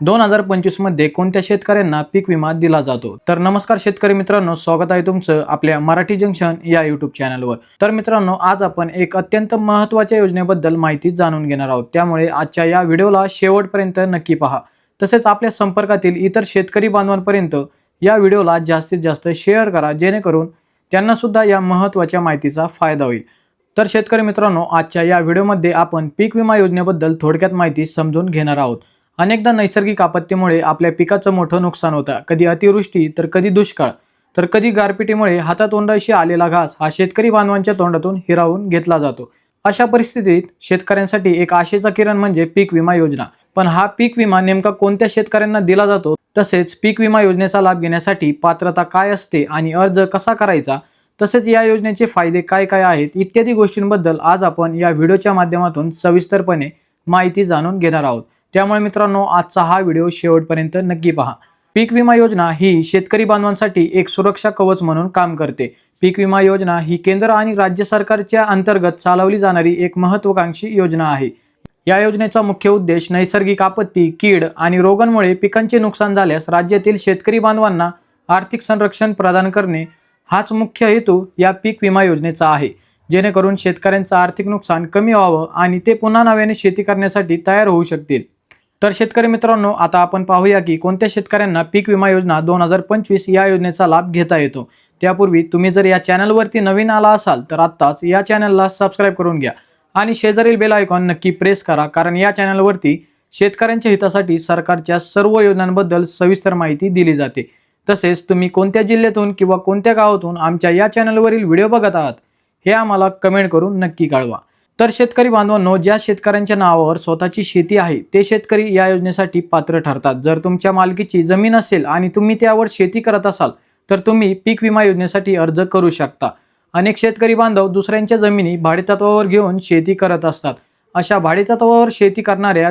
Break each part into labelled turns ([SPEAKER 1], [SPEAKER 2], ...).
[SPEAKER 1] दोन हजार पंचवीसमध्ये कोणत्या शेतकऱ्यांना पीक विमा दिला जातो? तर नमस्कार शेतकरी मित्रांनो स्वागत आहे तुमचं आपल्या मराठी जंक्शन या युट्यूब चॅनलवर तर मित्रांनो आज आपण एक अत्यंत महत्त्वाच्या योजनेबद्दल माहिती जाणून घेणार आहोत. त्यामुळे आजच्या या व्हिडिओला शेवटपर्यंत नक्की पहा. तसेच आपल्या संपर्कातील इतर शेतकरी बांधवांपर्यंत या व्हिडिओला जास्तीत जास्त शेअर करा जेणेकरून त्यांना सुद्धा या महत्त्वाच्या माहितीचा फायदा होईल. तर शेतकरी मित्रांनो आजच्या या व्हिडिओमध्ये आपण पीक विमा योजनेबद्दल थोडक्यात माहिती समजून घेणार आहोत. अनेकदा नैसर्गिक आपत्तीमुळे आपल्या पिकाचं मोठं नुकसान होतं. कधी अतिवृष्टी तर कधी दुष्काळ. तर कधी गारपिटीमुळे हातातोंडाशी आलेला घास हा शेतकरी बांधवांच्या तोंडातून हिरावून घेतला जातो. अशा परिस्थितीत शेतकऱ्यांसाठी एक आशेचा किरण म्हणजे पीक विमा योजना. पण हा पीक विमा नेमका कोणत्या शेतकऱ्यांना दिला जातो? तसेच पीक विमा योजनेचा लाभ घेण्यासाठी पात्रता काय असते आणि अर्ज कसा करायचा? तसेच या योजनेचे फायदे काय काय आहेत? इत्यादी गोष्टींबद्दल आज आपण या व्हिडिओच्या माध्यमातून सविस्तरपणे माहिती जाणून घेणार आहोत. त्यामुळे मित्रांनो आजचा हा व्हिडिओ शेवटपर्यंत नक्की पहा. पीक विमा योजना ही शेतकरी बांधवांसाठी एक सुरक्षा कवच म्हणून काम करते. पीक विमा योजना ही केंद्र आणि राज्य सरकारच्या अंतर्गत चालवली जाणारी एक महत्वाकांक्षी योजना आहे. या योजनेचा मुख्य उद्देश नैसर्गिक आपत्ती कीड आणि रोगांमुळे पिकांचे नुकसान झाल्यास राज्यातील शेतकरी बांधवांना आर्थिक संरक्षण प्रदान करणे हाच मुख्य हेतू या पीक विमा योजनेचा आहे. जेणेकरून शेतकऱ्यांचं आर्थिक नुकसान कमी व्हावं आणि ते पुन्हा नव्याने शेती करण्यासाठी तयार होऊ शकतील. तर शेतकरी मित्रांनो आता आपण पाहूया की कोणत्या शेतकऱ्यांना पीक विमा योजना दोन हजार पंचवीस या योजनेचा लाभ घेता येतो? त्यापूर्वी तुम्ही जर या चॅनलवरती नवीन आला असाल तर आत्ताच या चॅनलला सबस्क्राईब करून घ्या. आणि शेजारील बेल आयकॉन नक्की प्रेस करा कारण या चॅनलवरती शेतकऱ्यांच्या हितासाठी सरकारच्या सर्व योजनांबद्दल सविस्तर माहिती दिली जाते. तसेच तुम्ही कोणत्या जिल्ह्यातून किंवा कोणत्या गावातून आमच्या या चॅनलवरील व्हिडिओ बघत आहात हे आम्हाला कमेंट करून नक्की कळवा. तर शेतकरी बांधवांनो ज्या शेतकऱ्यांच्या नावावर स्वतःची शेती आहे ते शेतकरी या योजनेसाठी पात्र ठरतात. जर तुमच्या मालकीची जमीन असेल आणि तुम्ही त्यावर शेती करत असाल तर तुम्ही पीक विमा योजनेसाठी अर्ज करू शकता. अनेक शेतकरी बांधव दुसऱ्यांच्या जमिनी भाडेतत्वावर घेऊन शेती करत असतात. अशा भाडेतत्वावर शेती करणाऱ्या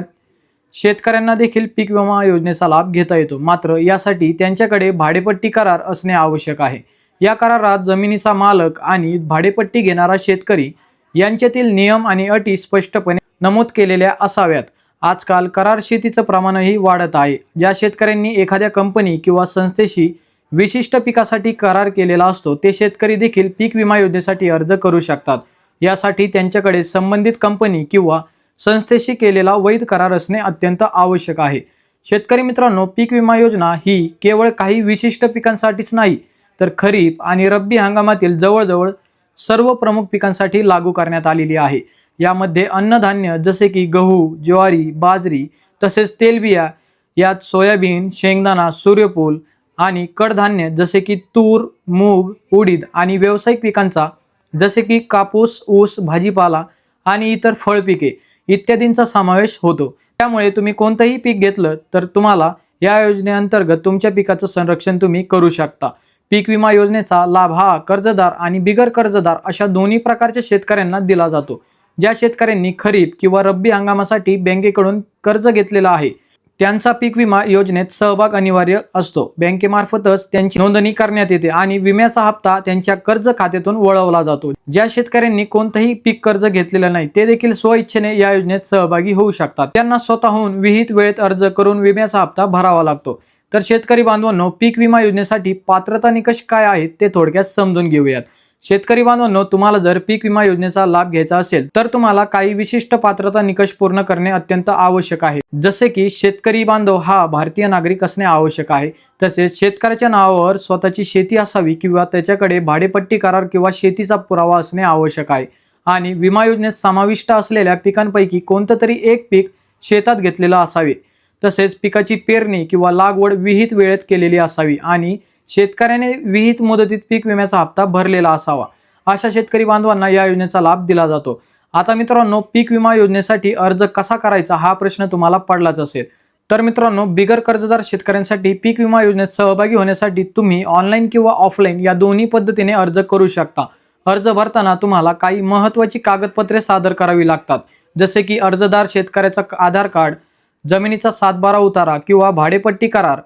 [SPEAKER 1] शेतकऱ्यांना देखील पीक विमा योजनेचा लाभ घेता येतो. मात्र यासाठी त्यांच्याकडे भाडेपट्टी करार असणे आवश्यक आहे. या करारात जमिनीचा मालक आणि भाडेपट्टी घेणारा शेतकरी यांच्यातील नियम आणि अटी स्पष्टपणे नमूद केलेल्या असाव्यात. आजकाल करार शेतीचं प्रमाणही वाढत आहे. ज्या शेतकऱ्यांनी एखाद्या कंपनी किंवा संस्थेशी विशिष्ट पिकासाठी करार केलेला असतो ते शेतकरी देखील पीक विमा योजनेसाठी अर्ज करू शकतात. यासाठी त्यांच्याकडे संबंधित कंपनी किंवा संस्थेशी केलेला वैध करार असणे अत्यंत आवश्यक आहे. शेतकरी मित्रांनो पीक विमा योजना ही केवळ काही विशिष्ट पिकांसाठीच नाही तर खरीप आणि रब्बी हंगामातील जवळजवळ सर्व प्रमुख पिकांसाठी लागू करण्यात आलेली आहे. यामध्ये अन्नधान्य जसे की गहू ज्वारी बाजरी तसेच तेलबिया यात सोयाबीन शेंगदाणा सूर्यफूल आणि कडधान्य जसे की तूर मूग उडीद आणि व्यावसायिक पिकांचा जसे की कापूस ऊस भाजीपाला आणि इतर फळपिके इत्यादींचा समावेश होतो. त्यामुळे तुम्ही कोणतंही पीक घेतलं तर तुम्हाला या योजनेअंतर्गत तुमच्या पिकाचं संरक्षण तुम्ही करू शकता. पीक विमा योजनेचा लाभ हा कर्जदार आणि बिगर कर्जदार अशा दोन्ही प्रकारच्या शेतकऱ्यांना दिला जातो. ज्या शेतकऱ्यांनी खरीप किंवा रब्बी हंगामासाठी बँकेकडून कर्ज घेतलेला आहे त्यांचा पीक विमा योजनेत सहभाग अनिवार्य असतो. बँकेमार्फतच त्यांची नोंदणी करण्यात येते आणि विम्याचा हप्ता त्यांच्या कर्ज खात्यातून वळवला जातो. ज्या शेतकऱ्यांनी कोणतंही पीक कर्ज घेतलेलं नाही ते देखील स्वइच्छेने या योजनेत सहभागी होऊ शकतात. त्यांना स्वतःहून विहित वेळेत अर्ज करून विम्याचा हप्ता भरावा लागतो. तर शेतकरी बांधवांनो पीक विमा योजनेसाठी पात्रता निकष काय आहेत ते थोडक्यात समजून घेऊयात. शेतकरी बांधवांनो तुम्हाला जर पीक विमा योजनेचा लाभ घ्यायचा असेल तर तुम्हाला काही विशिष्ट पात्रता निकष पूर्ण करणे अत्यंत आवश्यक आहे. जसे की शेतकरी बांधव हा भारतीय नागरिक असणे आवश्यक आहे. तसेच शेतकऱ्याच्या नावावर स्वतःची शेती असावी किंवा त्याच्याकडे भाडेपट्टी करार किंवा शेतीचा पुरावा असणे आवश्यक आहे. आणि विमा योजनेत समाविष्ट असलेल्या पिकांपैकी कोणतं तरी एक पीक शेतात घेतलेलं असावे. तसेच पिकाची पेरणी किंवा लागवड विहित वेळेत केलेली असावी आणि शेतकऱ्याने विहित मुदतीत पीक विम्याचा हप्ता भरलेला असावा. अशा शेतकरी बांधवांना या योजनेचा लाभ दिला जातो. आता मित्रांनो पीक विमा योजनेसाठी अर्ज कसा करायचा हा प्रश्न तुम्हाला पडलाच असेल. तर मित्रांनो बिगर कर्जदार शेतकऱ्यांसाठी पीक विमा योजनेत सहभागी होण्यासाठी तुम्ही ऑनलाईन किंवा ऑफलाईन या दोन्ही पद्धतीने अर्ज करू शकता. अर्ज भरताना तुम्हाला काही महत्त्वाची कागदपत्रे सादर करावी लागतात. जसे की अर्जदार शेतकऱ्याचा आधार कार्ड जमिनीचा सातबारा उतारा किंवा भाडेपट्टी करार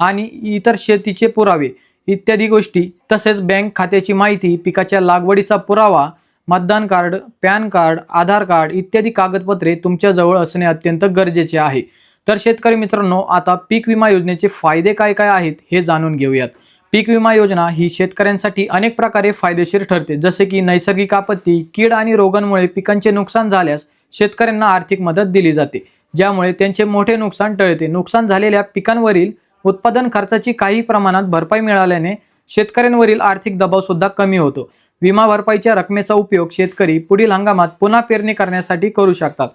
[SPEAKER 1] आणि इतर शेतीचे पुरावे इत्यादी गोष्टी तसेच बँक खात्याची माहिती पिकाच्या लागवडीचा पुरावा मतदान card PAN card Aadhaar card इत्यादी कागदपत्रे तुमच्याजवळ असणे अत्यंत गरजेचे आहे. तर शेतकरी मित्रांनो आता पीक विमा योजनेचे फायदे काय काय आहेत हे जाणून घेऊयात. पीक विमा योजना ही शेतकऱ्यांसाठी अनेक प्रकारे फायदेशीर ठरते जसे की नैसर्गिक आपत्ती कीड आणि रोगांमुळे पिकांचे नुकसान झाल्यास शेतकऱ्यांना आर्थिक मदत दिली जाते. ज्यामुळे त्यांचे मोठे नुकसान टळते. नुकसान झालेल्या पिकांवरील उत्पादन खर्चाची काही प्रमाणात भरपाई मिळाल्याने शेतकऱ्यांवरील आर्थिक दबाव सुद्धा कमी होतो. विमा भरपाईच्या रकमेचा उपयोग शेतकरी पुढील हंगामात पुन्हा पेरणी करण्यासाठी करू शकतात.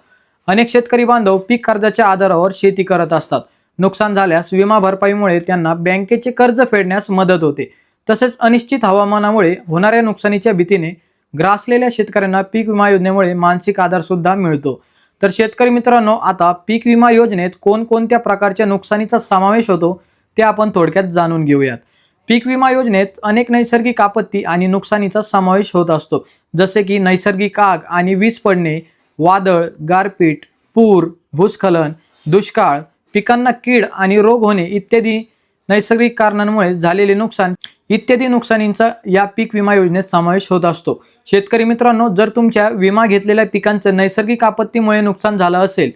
[SPEAKER 1] अनेक शेतकरी बांधव पीक कर्जाच्या आधारावर शेती करत असतात. नुकसान झाल्यास विमा भरपाईमुळे त्यांना बँकेचे कर्ज फेडण्यास मदत होते. तसेच अनिश्चित हवामानामुळे होणाऱ्या नुकसानीच्या भीतीने ग्रासलेल्या शेतकऱ्यांना पीक विमा योजनेमुळे मानसिक आधार सुद्धा मिळतो. तर शेतकरी मित्रांनो आता पीक विमा योजनेत कोणकोणत्या प्रकारच्या नुकसानीचा समावेश होतो ते आपण थोडक्यात जाणून घेऊयात. पीक विमा योजनेत अनेक नैसर्गिक आपत्ती आणि नुकसानीचा समावेश होत असतो. जसे की नैसर्गिक आग आणि वीज पडणे वादळ गारपीट पूर भूस्खलन दुष्काळ पिकांना कीड आणि रोग होणे इत्यादी नैसर्गिक कारणांमुळे झालेले नुकसान इत्यादी नुकसानींचा या पीक विमा योजनेत समावेश होत असतो. शेतकरी मित्रांनो जर तुमच्या विमा घेतलेल्या पिकांचं नैसर्गिक आपत्तीमुळे नुकसान झालं असेल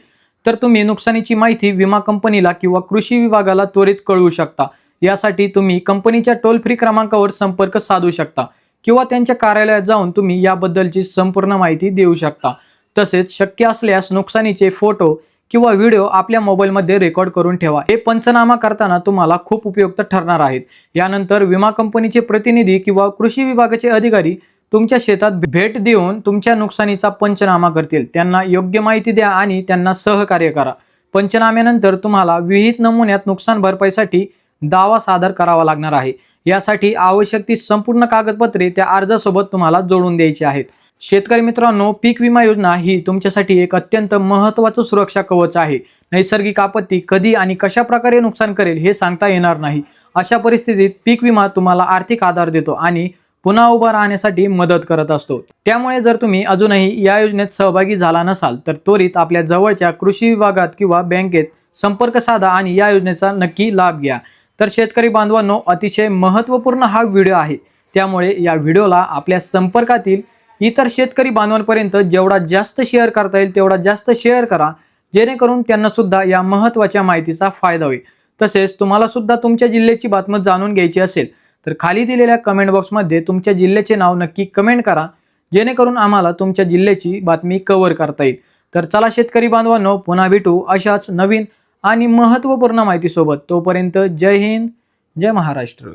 [SPEAKER 1] तर तुम्ही नुकसानीची माहिती विमा कंपनीला किंवा कृषी विभागाला त्वरित कळवू शकता. यासाठी तुम्ही कंपनीच्या टोल फ्री क्रमांकावर संपर्क साधू शकता किंवा त्यांच्या कार्यालयात जाऊन तुम्ही याबद्दलची संपूर्ण माहिती देऊ शकता. तसेच शक्य असल्यास नुकसानीचे फोटो किंवा व्हिडिओ आपल्या मोबाईलमध्ये रेकॉर्ड करून ठेवा. हे पंचनामा करताना तुम्हाला खूप उपयुक्त ठरणार आहेत. यानंतर विमा कंपनीचे प्रतिनिधी किंवा कृषी विभागाचे अधिकारी तुमच्या शेतात भेट देऊन तुमच्या नुकसानीचा पंचनामा करतील. त्यांना योग्य माहिती द्या आणि त्यांना सहकार्य करा. पंचनाम्यानंतर तुम्हाला विहित नमुन्यात नुकसान भरपाईसाठी दावा सादर करावा लागणार आहे. यासाठी आवश्यक ती संपूर्ण कागदपत्रे त्या अर्जासोबत तुम्हाला जोडून द्यायची आहेत. शेतकरी मित्रांनो पीक विमा योजना ही तुमच्यासाठी एक अत्यंत महत्त्वाचं सुरक्षा कवच आहे. नैसर्गिक आपत्ती कधी आणि कशा प्रकारे नुकसान करेल हे सांगता येणार नाही. अशा परिस्थितीत पीक विमा तुम्हाला आर्थिक आधार देतो आणि पुन्हा उभा राहण्यासाठी मदत करत असतो. त्यामुळे जर तुम्ही अजूनही या योजनेत सहभागी झाला नसाल तर त्वरित आपल्या जवळच्या कृषी विभागात किंवा बँकेत संपर्क साधा आणि या योजनेचा नक्की लाभ घ्या. तर शेतकरी बांधवांनो अतिशय महत्त्वपूर्ण हा व्हिडिओ आहे. त्यामुळे या व्हिडिओला आपल्या संपर्कातील इतर शेतकरी बांधवांपर्यंत जेवढा जास्त शेअर करता येईल तेवढा जास्त शेअर करा. जेणेकरून त्यांना सुद्धा या महत्त्वाच्या माहितीचा फायदा होईल. तसेच तुम्हाला सुद्धा तुमच्या जिल्ह्याची बातमी जाणून घ्यायची असेल तर खाली दिलेल्या कमेंट बॉक्समध्ये तुमच्या जिल्ह्याचे नाव नक्की कमेंट करा. जेणेकरून आम्हाला तुमच्या जिल्ह्याची बातमी कव्हर करता येईल. तर चला शेतकरी बांधवांनो पुन्हा भेटू अशाच नवीन आणि महत्त्वपूर्ण माहितीसोबत. तोपर्यंत जय हिंद जय महाराष्ट्र.